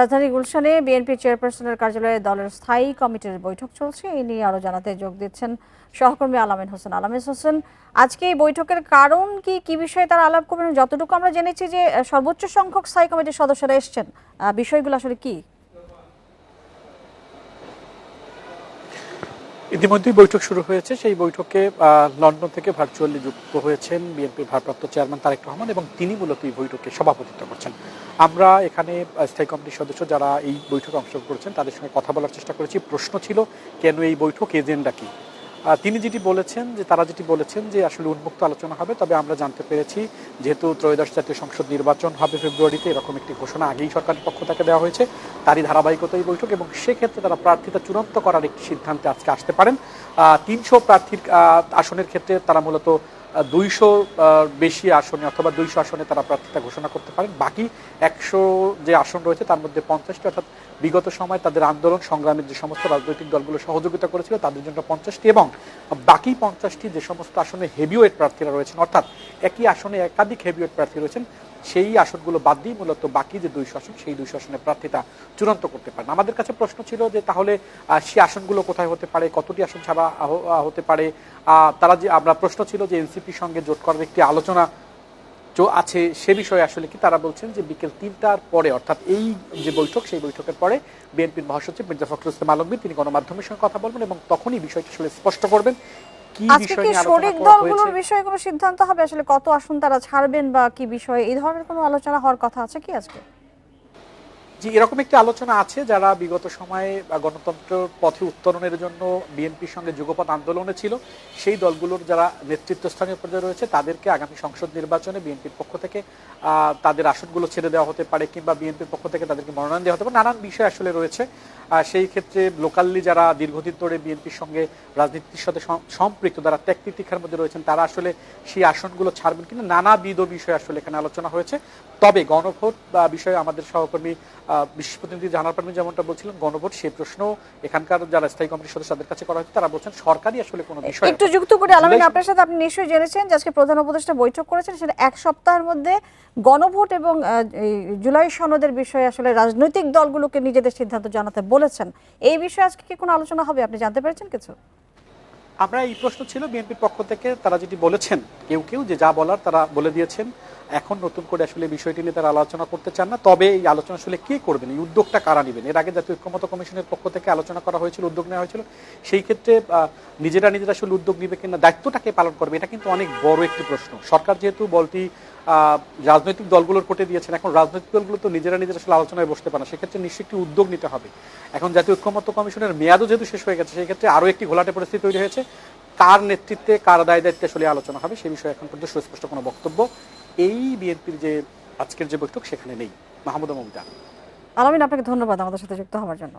রাজধানীর গুলশানে বিএনপি চেয়ারপারসনের কার্যালয়ে দলের স্থায়ী কমিটির বৈঠক চলছে। এই নিয়ে আরও জানাতে যোগ দিচ্ছেন সহকর্মী আলামিন হোসেন। আলামিন হোসেন, আজকে এই বৈঠকের কারণ কি? কি বিষয়ে তারা আলাপ করবেন? যতটুকু আমরা জেনেছি যে সর্বোচ্চ সংখ্যক স্থায়ী কমিটির সদস্যরা এসছেন বিষয়গুলো আসলে কি? ইতিমধ্যেই বৈঠক শুরু হয়েছে। সেই বৈঠকে লন্ডন থেকে ভার্চুয়ালি যুক্ত হয়েছেন বিএনপির ভারপ্রাপ্ত চেয়ারম্যান তারেক রহমান এবং তিনি মূলত এই বৈঠকে সভাপতিত্ব করছেন। আমরা এখানে স্থায়ী কমিটির সদস্য যারা এই বৈঠকে অংশগ্রহণ করেছেন, তাদের সঙ্গে কথা বলার চেষ্টা করেছি। প্রশ্ন ছিল, কেন এই বৈঠক? এজেন্ডা কি? তিনি যেটি বলেছেন যে, তারা যেটি বলেছেন যে, আসলে উন্মুক্ত আলোচনা হবে। তবে আমরা জানতে পেরেছি, যেহেতু ত্রয়োদশ জাতীয় সংসদ নির্বাচন হবে ফেব্রুয়ারিতে, এরকম একটি ঘোষণা আগেই সরকারের পক্ষ থেকে দেওয়া হয়েছে। তারই ধারাবাহিকতা এই বৈঠক এবং সেক্ষেত্রে তারা প্রার্থীতা চূড়ান্ত করার একটি সিদ্ধান্তে আজকে আসতে পারেন। তিনশো প্রার্থীর আসনের ক্ষেত্রে তারা মূলত দুইশো বেশি আসনে অথবা দুইশো আসনে তারা প্রার্থীতা ঘোষণা করতে পারেন। বাকি একশো যে আসন রয়েছে তার মধ্যে পঞ্চাশটি অর্থাৎ বিগত সময় তাদের আন্দোলন, সংগ্রামের যে সমস্ত রাজনৈতিক দলগুলো সহযোগিতা করেছিল, তাদের জন্য পঞ্চাশটি এবং বাকি পঞ্চাশটি যে সমস্ত আসনে হেভিওয়েট প্রার্থীরা রয়েছেন, অর্থাৎ একই আসনে একাধিক হেভিওয়েট প্রার্থী রয়েছেন, সেই আসনগুলো বাদ দিয়ে মূলত বাকি যে দুইশো আসন, সেই দুইশো আসনের প্রার্থীতা চূড়ান্ত করতে পারেন। আমাদের কাছে প্রশ্ন ছিল যে তাহলে সেই আসনগুলো কোথায় হতে পারে, কতটি আসন ছাড়া হতে পারে? তারা যে, আমরা প্রশ্ন ছিল যে এনসিপির সঙ্গে জোট করার একটি আলোচনা আছে সে বিষয়ে আসলে কি তারা বলছেন যে বিকেল তিনটার পরে অর্থাৎ এই যে বৈঠক সেই বৈঠকের পরে বিএনপির মহাসচিব মির্জা ফখরুল ইসলাম আলমগীর তিনি গণমাধ্যমের সঙ্গে কথা বলবেন এবং তখনই বিষয়টি আসলে স্পষ্ট করবেন কি বিষয় কি নিয়ে শরিক দলগুলোর বিষয়ে কোনো সিদ্ধান্ত হবে? আসলে কত আসন তারা ছাড়বেন বা কি বিষয়ে? এই ধরনের কোনো আলোচনা হওয়ার কথা আছে কি আজকে? জি এরকম একটি আলোচনা আছে যারা বিগত সময়ে আহ, গণতন্ত্র পথে উত্তরণের জন্য বিএনপির সঙ্গে যুগপৎ আন্দোলনে ছিল সেই দলগুলোর যারা নেতৃত্বস্থানীয় পর্যায়ে রয়েছে তাদেরকে আগামী সংসদ নির্বাচনে বিএনপির পক্ষ থেকে তাদের আসনগুলো ছেড়ে দেওয়া হতে পারে কিংবা বিএনপির পক্ষ থেকে তাদেরকে মনোনয়ন দেওয়া হতে পারে নানান বিষয় আসলে রয়েছে। সেই ক্ষেত্রে লোকালি যারা দীর্ঘদিন ধরে বিএনপির সঙ্গে রাজনীতির সাথে সম্পৃক্ত যারা ত্যাগ তিতিক্ষার মধ্যে রয়েছেন তারা আসলে সেই আসনগুলো ছাড়বেন কিনা নানাবিধ বিষয় আসলে এখানে আলোচনা হয়েছে। তবে গণভোট বা বিষয়ে আমাদের সহকর্মী বিশেষ প্রতিনিধি জানার পারবেন যেমনটা বলছিলেন গণভোট সেই প্রশ্ন এখানকার যারা স্থায়ী কমিটির সদস্য তাদের কাছে করা হয়েছে। তারা বলছেন সরকারি আসলে কোনো বিষয় একটু যুক্ত করে আলামিন আপনার সাথে আপনি নিশ্চয়ই জেনেছেন যে আজকে প্রধান উপদেষ্টা বৈঠক করেছেন সেটা এক সপ্তাহের মধ্যে গণভোট এবং জুলাই সনদের বিষয়ে আসলে রাজনৈতিক দলগুলোকে নিজেদের সিদ্ধান্ত জানাতে বলেছেন। এই বিষয়ে আজকে কি কোনো আলোচনা হবে আপনি জানতে পেরেছেন কিছু? আমরা এই প্রশ্ন ছিল, বিএনপির পক্ষ থেকে তারা যেটি বলেছেন, কেউ কেউ যে যা বলার তারা বলে দিয়েছেন। এখন নতুন করে আসলে বিষয়টি নিয়ে তারা আলোচনা করতে চান না। তবে এই আলোচনা আসলে কে করবেন, এই উদ্যোগটা কারা নেবেন? এর আগে জাতীয় ঐক্যমত কমিশনের পক্ষ থেকে আলোচনা করা হয়েছিল, উদ্যোগ নেওয়া হয়েছিল। সেই ক্ষেত্রে নিজেরা নিজেরা আসলে উদ্যোগ নেবে কিনা দায়িত্বটাকে পালন করবে, এটা কিন্তু অনেক বড় একটি প্রশ্ন। সরকার যেহেতু বলটি রাজনৈতিক দলগুলোর কোটে দিয়েছেন। এখন রাজনৈতিক দলগুলো তো নিজেরা নিজেরা আসলে আলোচনায় বসতে পারে না। সেক্ষেত্রে নিশ্চয়ই একটি উদ্যোগ নিতে হবে। এখন জাতীয় ঐক্যমত্য কমিশনের মেয়াদও যেহেতু শেষ হয়ে গেছে, সেক্ষেত্রে আরও একটি ঘোলাটে পরিস্থিতি তৈরি হয়েছে। কার নেতৃত্বে, কার দায় দায়িত্বে আসলে আলোচনা হবে, সে বিষয়ে এখন পর্যন্ত সুস্পষ্ট কোনো বক্তব্য এই বিএনপির যে আজকের যে বৈঠক সেখানে নেই। মাহমুদ মমতা। আলামিন, আপনাকে ধন্যবাদ আমাদের সাথে যুক্ত হওয়ার জন্য।